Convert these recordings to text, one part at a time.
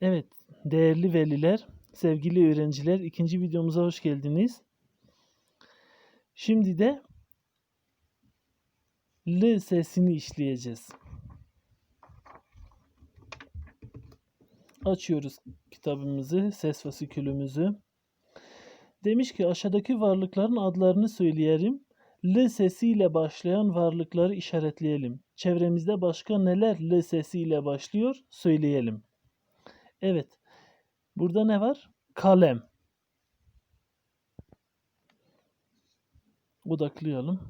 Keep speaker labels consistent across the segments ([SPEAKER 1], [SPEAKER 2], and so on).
[SPEAKER 1] Evet, değerli veliler, sevgili öğrenciler, ikinci videomuza hoş geldiniz. Şimdi de L sesini işleyeceğiz. Açıyoruz kitabımızı, ses fasikülümüzü. Demiş ki aşağıdaki varlıkların adlarını söyleyelim. L sesiyle başlayan varlıkları işaretleyelim. Çevremizde başka neler L sesiyle başlıyor söyleyelim. Evet. Burada ne var? Kalem. Odaklayalım.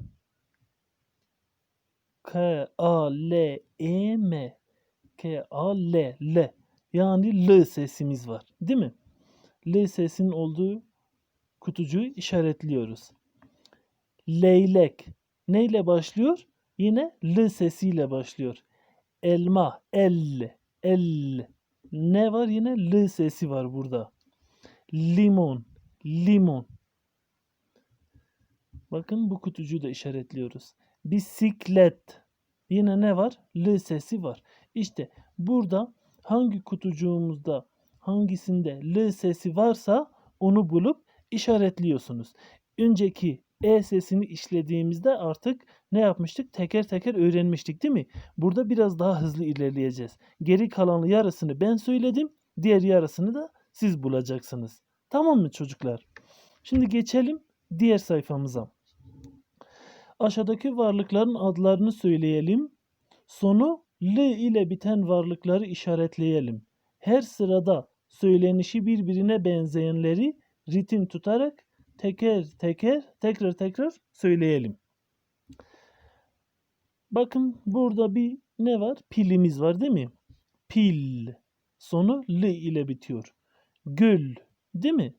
[SPEAKER 1] K A L E M K A L L yani L sesimiz var. Değil mi? L sesinin olduğu kutucuğu işaretliyoruz. Leylek neyle başlıyor? Yine L sesiyle başlıyor. Elma, el, el. Ne var yine? L sesi var burada. Limon, limon. Bakın bu kutucuğu da işaretliyoruz. Bisiklet. Yine ne var? L sesi var. İşte burada hangi kutucuğumuzda hangisinde L sesi varsa onu bulup işaretliyorsunuz. Önceki E sesini işlediğimizde artık ne yapmıştık? Teker teker öğrenmiştik değil mi? Burada biraz daha hızlı ilerleyeceğiz. Geri kalan yarısını ben söyledim. Diğer yarısını da siz bulacaksınız. Tamam mı çocuklar? Şimdi geçelim diğer sayfamıza. Aşağıdaki varlıkların adlarını söyleyelim. Sonu L ile biten varlıkları işaretleyelim. Her sırada söylenişi birbirine benzeyenleri ritim tutarak teker teker tekrar tekrar söyleyelim. Bakın burada bir ne var? Pilimiz var değil mi? Pil. Sonu L ile bitiyor. Gül. Değil mi?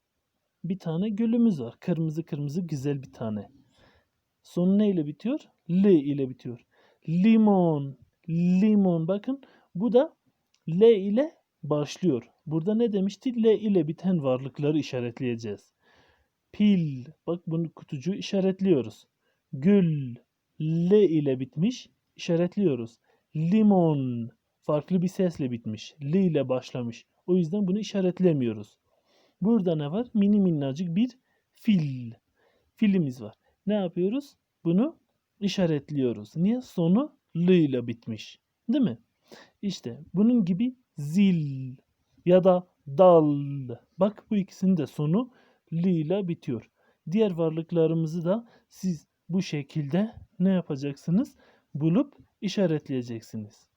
[SPEAKER 1] Bir tane gülümüz var. Kırmızı kırmızı güzel bir tane. Sonu ne ile bitiyor? L ile bitiyor. Limon. Limon. Bakın bu da L ile başlıyor. Burada ne demişti? L ile biten varlıkları işaretleyeceğiz. Pil. Bak bunu kutucuğu işaretliyoruz. Gül. L ile bitmiş. işaretliyoruz. Limon. Farklı bir sesle bitmiş. L ile başlamış. O yüzden bunu işaretlemiyoruz. Burada ne var? Mini minnacık bir fil. Filimiz var. Ne yapıyoruz? Bunu işaretliyoruz. Niye? Sonu L ile bitmiş. Değil mi? İşte bunun gibi zil ya da dal. Bak bu ikisinin de sonu L ile bitiyor. Diğer varlıklarımızı da siz bu şekilde ne yapacaksınız? Bulup işaretleyeceksiniz.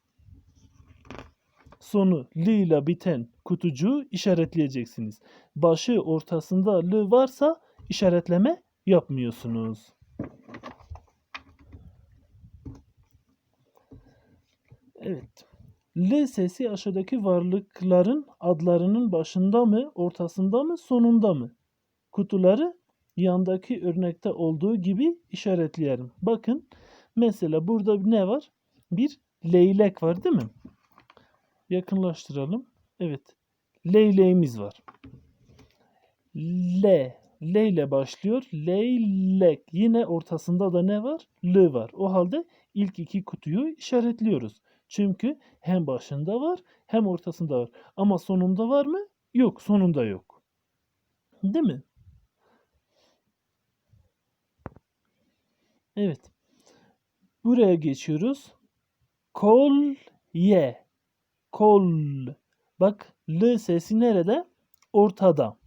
[SPEAKER 1] Sonu L ile biten kutucuğu işaretleyeceksiniz. Başı ortasında L varsa işaretleme yapmıyorsunuz. Evet. L sesi aşağıdaki varlıkların adlarının başında mı, ortasında mı, sonunda mı? Kutuları yandaki örnekte olduğu gibi işaretleyelim. Bakın mesela burada ne var? Bir leylek var değil mi? Yakınlaştıralım. Evet. Leyleğimiz var. L. L ile başlıyor. Leylek. Yine ortasında da ne var? L var. O halde ilk iki kutuyu işaretliyoruz. Çünkü hem başında var hem ortasında var. Ama sonunda var mı? Yok. Sonunda yok. Değil mi? Evet. Buraya geçiyoruz. Kol ye. Kol. Bak L sesi nerede? Ortada.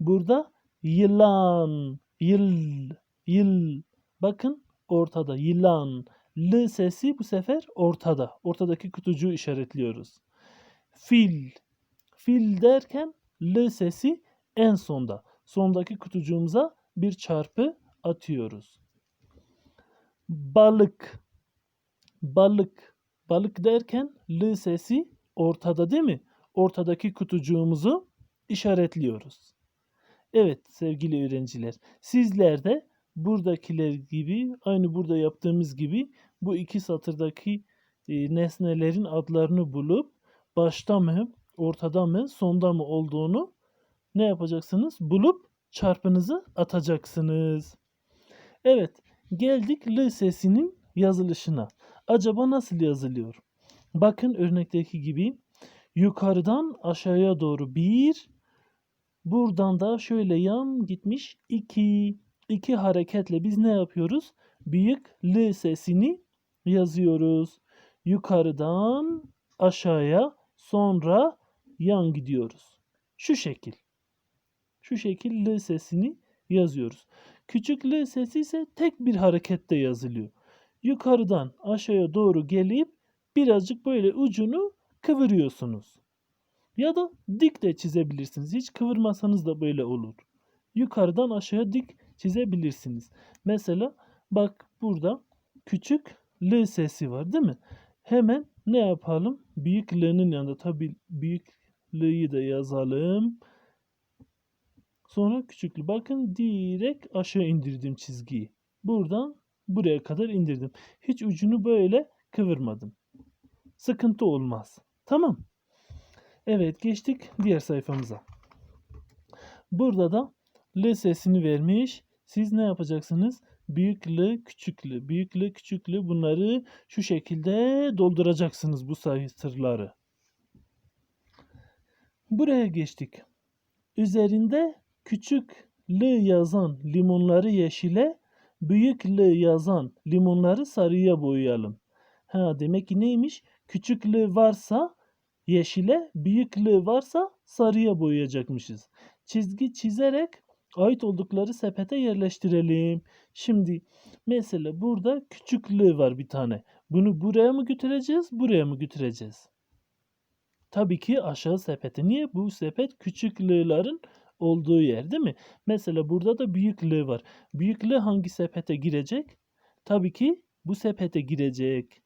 [SPEAKER 1] Burada yılan. Yıl. Yıl. Bakın ortada. Yılan. L sesi bu sefer ortada. Ortadaki kutucuğu işaretliyoruz. Fil. Fil derken L sesi en sonda. Sondaki kutucuğumuza bir çarpı atıyoruz. Balık. Balık. Balık derken L sesi ortada değil mi? Ortadaki kutucuğumuzu işaretliyoruz. Evet sevgili öğrenciler. Sizler de buradakiler gibi aynı burada yaptığımız gibi bu iki satırdaki e, nesnelerin adlarını bulup başta mı, ortada mı, sonda mı olduğunu ne yapacaksınız? Bulup çarpınızı atacaksınız. Evet, geldik L sesinin yazılışına. Acaba nasıl yazılıyor? Bakın örnekteki gibi Yukarıdan aşağıya doğru 1. Buradan da şöyle yan gitmiş 2. İki hareketle biz ne yapıyoruz? Büyük L sesini yazıyoruz. Yukarıdan aşağıya sonra yan gidiyoruz. Şu şekil. Şu şekil L sesini yazıyoruz. Küçük L sesi ise tek bir harekette yazılıyor. Yukarıdan aşağıya doğru gelip birazcık böyle ucunu kıvırıyorsunuz. Ya da dik de çizebilirsiniz. Hiç kıvırmasanız da böyle olur. Yukarıdan aşağıya dik çizebilirsiniz. Mesela bak burada küçük L sesi var değil mi? Hemen ne yapalım? Büyük L'nin yanında tabii büyük L'yi de yazalım. Sonra küçük L. Bakın direkt aşağı indirdim çizgiyi. Buradan buraya kadar indirdim. Hiç ucunu böyle kıvırmadım. Sıkıntı olmaz. Tamam. Evet geçtik diğer sayfamıza. Burada da L sesini vermiş. Siz ne yapacaksınız? Büyük L, küçük L, büyük L, küçük L bunları şu şekilde dolduracaksınız bu sayıtırları. Buraya geçtik. Üzerinde küçük L yazan limonları yeşile, büyük L yazan limonları sarıya boyayalım. Ha demek ki neymiş? Küçük L varsa yeşile, büyük L varsa sarıya boyayacakmışız. Çizgi çizerek ait oldukları sepete yerleştirelim. Şimdi mesela burada küçük L var bir tane. Bunu buraya mı götüreceğiz, buraya mı götüreceğiz? Tabii ki aşağı sepete. Niye? Bu sepet küçük L'ların olduğu yer değil mi? Mesela burada da büyük L var. Büyük L hangi sepete girecek? Tabii ki bu sepete girecek.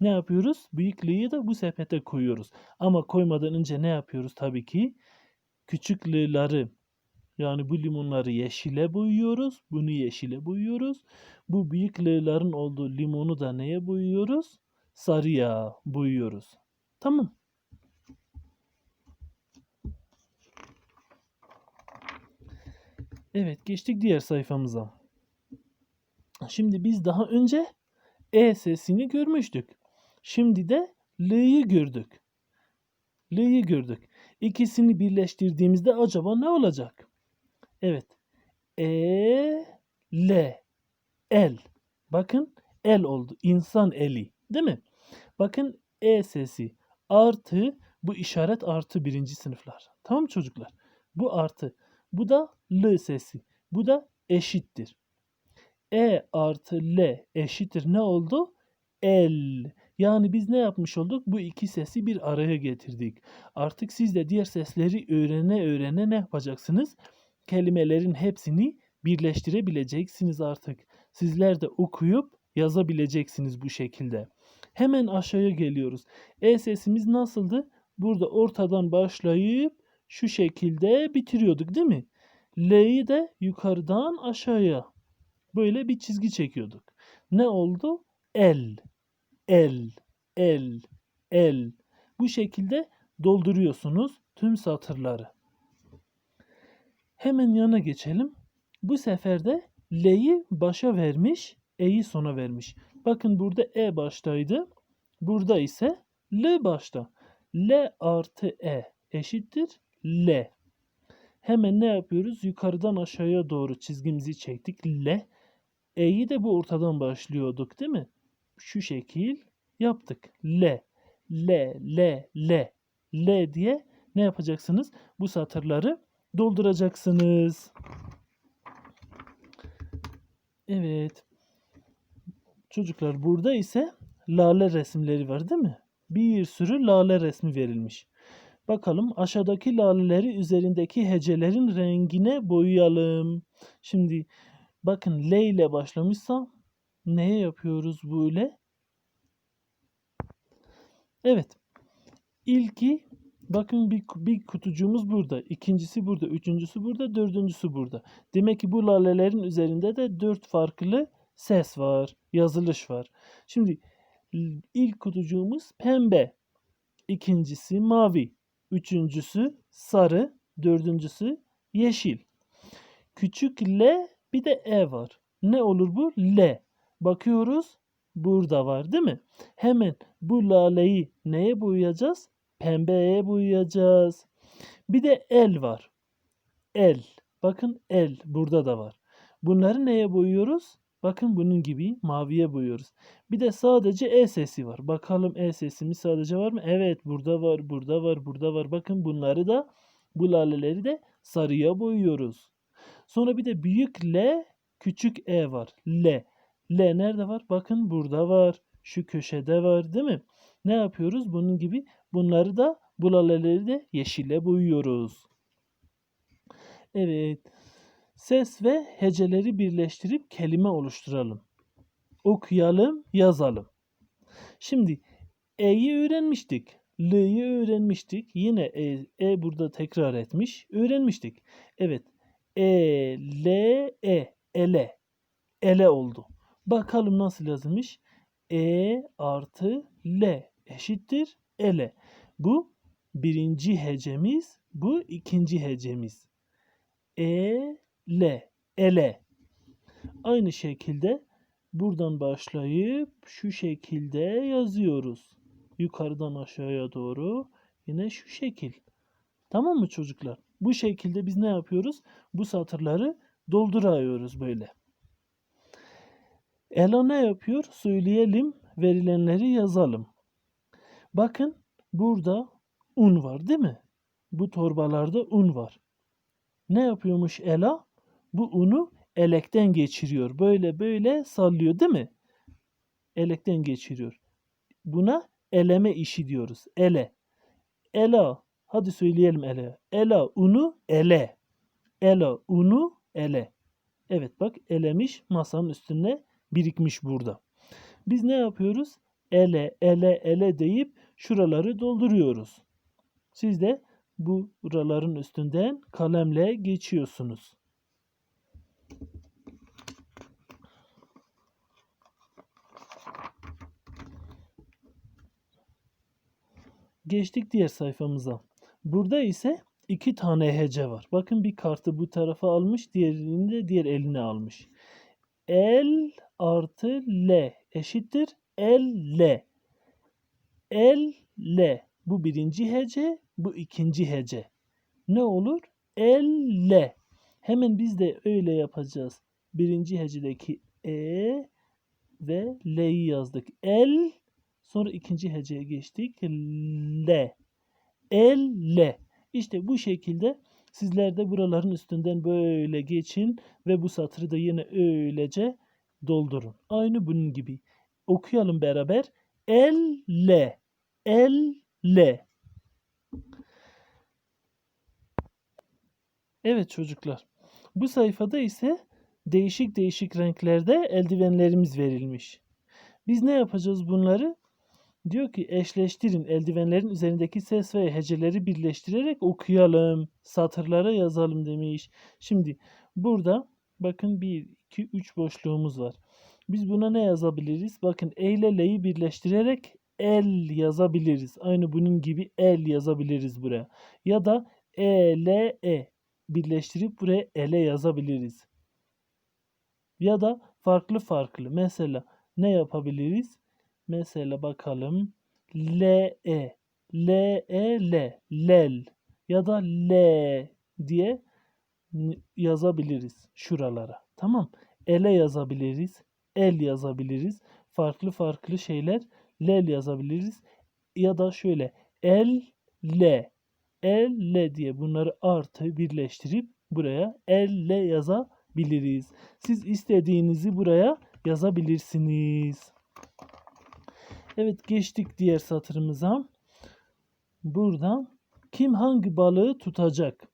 [SPEAKER 1] Ne yapıyoruz? Büyük L'yi de bu sepete koyuyoruz. Ama koymadan önce ne yapıyoruz? Tabii ki küçük L'ları yani bu limonları yeşile boyuyoruz. Bunu yeşile boyuyoruz. Bu büyük L'ların olduğu limonu da neye boyuyoruz? Sarıya boyuyoruz. Tamam. Evet geçtik diğer sayfamıza. Şimdi biz daha önce E sesini görmüştük. Şimdi de L'yi gördük. L'yi gördük. İkisini birleştirdiğimizde acaba ne olacak? Evet. E, L. El. Bakın el oldu. İnsan eli. Değil mi? Bakın E sesi artı bu işaret artı birinci sınıflar. Tamam çocuklar? Bu artı. Bu da L sesi. Bu da eşittir. E artı L eşittir ne oldu? El. Yani biz ne yapmış olduk? Bu iki sesi bir araya getirdik. Artık siz de diğer sesleri öğrene öğrene ne yapacaksınız? Kelimelerin hepsini birleştirebileceksiniz artık. Sizler de okuyup yazabileceksiniz bu şekilde. Hemen aşağıya geliyoruz. E sesimiz nasıldı? Burada ortadan başlayıp şu şekilde bitiriyorduk değil mi? L'yi de yukarıdan aşağıya böyle bir çizgi çekiyorduk. Ne oldu? El, el, el, el. Bu şekilde dolduruyorsunuz tüm satırları. Hemen yana geçelim. Bu sefer de L'yi başa vermiş, E'yi sona vermiş. Bakın burada E baştaydı. Burada ise L başta. L artı E eşittir L. Hemen ne yapıyoruz? Yukarıdan aşağıya doğru çizgimizi çektik. L. E'yi de bu ortadan başlıyorduk değil mi? Şu şekil yaptık. L. L, L, L. L diye ne yapacaksınız? Bu satırları dolduracaksınız. Evet. Çocuklar burada ise lale resimleri var değil mi? Bir sürü lale resmi verilmiş. Bakalım aşağıdaki laleleri üzerindeki hecelerin rengine boyayalım. Şimdi bakın L ile başlamışsa neye yapıyoruz böyle? Evet. İlki bakın bir, bir kutucuğumuz burada. ikincisi burada. Üçüncüsü burada. Dördüncüsü burada. Demek ki bu lalelerin üzerinde de dört farklı ses var. Yazılış var. Şimdi ilk kutucuğumuz pembe. ikincisi mavi. Üçüncüsü sarı. Dördüncüsü yeşil. Küçük L bir de E var. Ne olur bu? L. Bakıyoruz. Burada var değil mi? Hemen bu laleyi neye boyayacağız? pembeye boyayacağız. Bir de el var. El. Bakın el burada da var. Bunları neye boyuyoruz? Bakın bunun gibi maviye boyuyoruz. Bir de sadece E sesi var. Bakalım E sesimiz sadece var mı? Evet burada var, burada var, burada var. Bakın bunları da bu laleleri de sarıya boyuyoruz. Sonra bir de büyük L, küçük E var. L. L nerede var? Bakın burada var. Şu köşede var değil mi? Ne yapıyoruz? Bunun gibi bunları da bu laleleri de yeşile boyuyoruz. Evet. Ses ve heceleri birleştirip kelime oluşturalım. Okuyalım, yazalım. Şimdi E'yi öğrenmiştik. L'yi öğrenmiştik. Yine E, e burada tekrar etmiş. Öğrenmiştik. Evet. E, L, E. Ele. Ele oldu. Bakalım nasıl yazılmış. E artı L eşittir ele. Bu birinci hecemiz. Bu ikinci hecemiz. E, L. Ele. Aynı şekilde buradan başlayıp şu şekilde yazıyoruz. Yukarıdan aşağıya doğru yine şu şekil. Tamam mı çocuklar? Bu şekilde biz ne yapıyoruz? Bu satırları dolduruyoruz böyle. Ela ne yapıyor? Söyleyelim, verilenleri yazalım. Bakın burada un var değil mi? Bu torbalarda un var. Ne yapıyormuş Ela? Bu unu elekten geçiriyor. Böyle böyle sallıyor değil mi? Elekten geçiriyor. Buna eleme işi diyoruz. Ele. Ela. Hadi söyleyelim ele. Ela unu ele. Ela unu ele. Evet bak elemiş masanın üstüne birikmiş burada. Biz ne yapıyoruz? Ele, ele, ele deyip şuraları dolduruyoruz. Siz de bu buraların üstünden kalemle geçiyorsunuz. Geçtik diğer sayfamıza. Burada ise iki tane hece var. Bakın bir kartı bu tarafa almış, diğerini de diğer eline almış. El artı L eşittir el L. El L. Bu birinci hece, bu ikinci hece. Ne olur? El L. Hemen biz de öyle yapacağız. Birinci hecedeki E ve L'yi yazdık. El. Sonra ikinci heceye geçtik. L. El L. İşte bu şekilde sizler de buraların üstünden böyle geçin ve bu satırı da yine öylece doldurun. Aynı bunun gibi. Okuyalım beraber. El L. El L. Evet çocuklar. Bu sayfada ise değişik değişik renklerde eldivenlerimiz verilmiş. Biz ne yapacağız bunları? Diyor ki eşleştirin eldivenlerin üzerindeki ses ve heceleri birleştirerek okuyalım. Satırlara yazalım demiş. Şimdi burada bakın 1, 2, 3 boşluğumuz var. Biz buna ne yazabiliriz? Bakın E ile L'yi birleştirerek el yazabiliriz. Aynı bunun gibi el yazabiliriz buraya. Ya da E, L, E birleştirip buraya ele yazabiliriz. Ya da farklı farklı. Mesela ne yapabiliriz? Mesela bakalım. L, E. L, E, L. Lel. Ya da L diye yazabiliriz şuralara. Tamam. Ele yazabiliriz. El yazabiliriz. Farklı farklı şeyler lel yazabiliriz. Ya da şöyle el, le. El, le diye bunları artı birleştirip buraya elle yazabiliriz. Siz istediğinizi buraya yazabilirsiniz. Evet geçtik diğer satırımıza. Burada kim hangi balığı tutacak?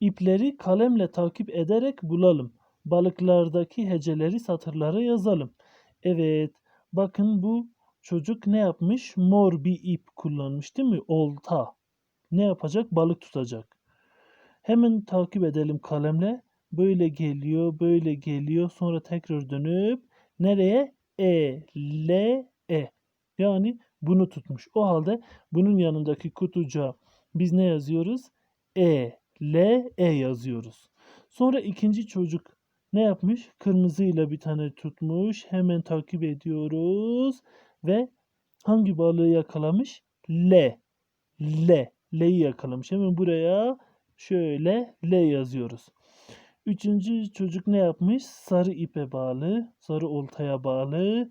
[SPEAKER 1] İpleri kalemle takip ederek bulalım. Balıklardaki heceleri satırlara yazalım. Evet bakın bu çocuk ne yapmış? Mor bir ip kullanmış değil mi? Olta. Ne yapacak? Balık tutacak. Hemen takip edelim kalemle. Böyle geliyor, böyle geliyor. Sonra tekrar dönüp nereye? E, L. Yani bunu tutmuş. O halde bunun yanındaki kutucuğa biz ne yazıyoruz? E, L, E yazıyoruz. Sonra ikinci çocuk ne yapmış? Kırmızıyla bir tane tutmuş. Hemen takip ediyoruz. Ve hangi balığı yakalamış? L. L. L'yi yakalamış. Hemen buraya şöyle L yazıyoruz. Üçüncü çocuk ne yapmış? Sarı ipe bağlı, sarı oltaya bağlı.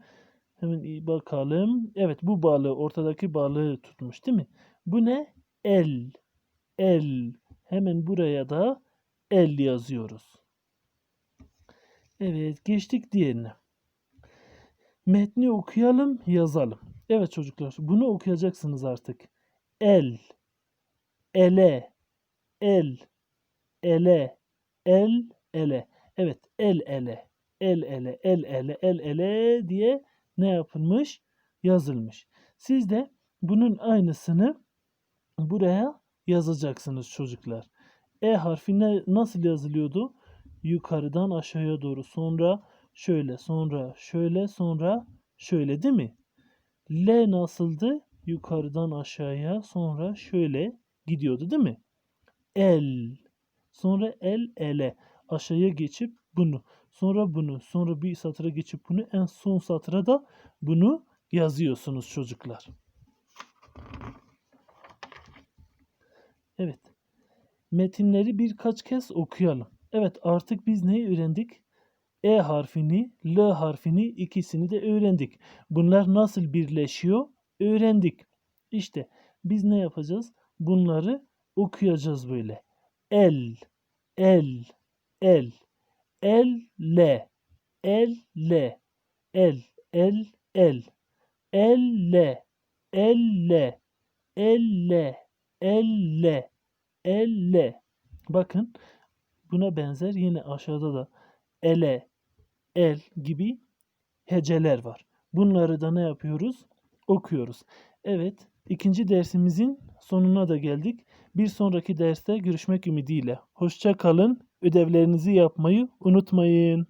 [SPEAKER 1] Hemen bakalım. Evet bu balığı, ortadaki balığı tutmuş değil mi? Bu ne? El. El. Hemen buraya da el yazıyoruz. Evet geçtik diğerine. Metni okuyalım, yazalım. Evet çocuklar bunu okuyacaksınız artık. El, ele, el, ele, el, ele. Evet el ele, el ele, el ele, el ele diye ne yapılmış? Yazılmış. Siz de bunun aynısını buraya yazacaksınız çocuklar. E harfi ne, nasıl yazılıyordu? Yukarıdan aşağıya doğru. Sonra şöyle, sonra şöyle, sonra şöyle değil mi? L nasıldı? Yukarıdan aşağıya, sonra şöyle gidiyordu değil mi? El. Sonra el ele. Aşağıya geçip bunu. Sonra bunu. Sonra bir satıra geçip bunu. En son satıra da bunu yazıyorsunuz çocuklar. Evet. Metinleri birkaç kez okuyalım. Evet artık biz neyi öğrendik? E harfini, L harfini ikisini de öğrendik. Bunlar nasıl birleşiyor? Öğrendik. İşte biz ne yapacağız? Bunları okuyacağız böyle. El, el, el, el, le, el, le, el, el, el, el, le, el, le, el, le, el, le, el, le. Bakın buna benzer yine aşağıda da ele, el gibi heceler var. Bunları da ne yapıyoruz? Okuyoruz. Evet, ikinci dersimizin sonuna da geldik. Bir sonraki derste görüşmek ümidiyle. Hoşça kalın. Ödevlerinizi yapmayı unutmayın.